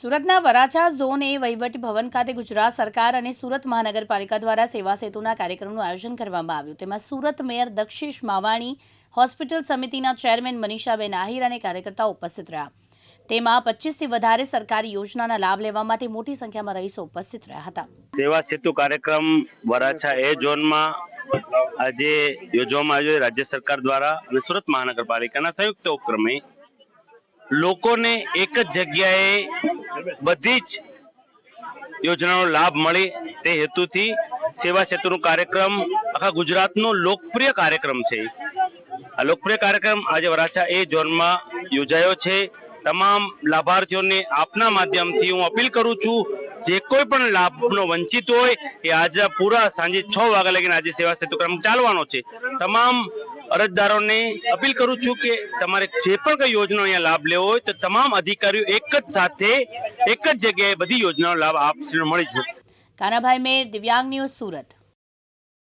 સુરતના વરાછા ઝોન એ વહીવટી ભવન ખાતે ગુજરાત સરકાર અને સુરત મહાનગરપાલિકા દ્વારા સેવા સેતુના કાર્યક્રમનું આયોજન કરવામાં આવ્યું. તેમાં સુરત મેયર દક્ષિશ માવાણી, હોસ્પિટલ સમિતિના ચેરમેન મનીષાબેન આહિર અને કાર્યકર્તાઓ ઉપસ્થિત રહ્યા. તેમાં પચીસથી વધારે સરકારી યોજનાના લાભ લેવા માટે મોટી સંખ્યામાં રહીશો ઉપસ્થિત રહ્યા હતા. સેવા સેતુ કાર્યક્રમ વરાછા એ ઝોનમાં આજે યોજવામાં આવ્યો રાજ્ય સરકાર દ્વારા અને સુરત મહાનગરપાલિકાના સંયુક્ત ઉપક્રમે લોકોને એક જ જગ્યાએ બધી જ યોજનાનો લાભ મળે તે હેતુથી સેવા સેતુનો કાર્યક્રમ આખા ગુજરાતનો લોકપ્રિય કાર્યક્રમ છે. આ લોકપ્રિય કાર્યક્રમ આજે વરાછા એ ઝોનમાં યોજાયો છે. તમામ લાભાર્થીઓને આપના માધ્યમથી હું અપીલ કરું છું, જે કોઈ પણ લાભનો વંચિત હોય, એ આજે પૂરા સાંજે છ વાગ્યા લગીને આજે સેવા સેતુ ક્રમ ચાલવાનો છે. તમામ અરજદારોને અપીલ કરું છું કે તમારે જે પણ કઈ યોજનાનો અહીંયા લાભ લેવો હોય, તો તમામ અધિકારીઓ એક જ સાથે એક જ જગ્યાએ બધી યોજનાનો લાભ આપ મળી જશે કાનાભાઈ મેર દિવ્યાંગ ન્યૂઝ સુરત.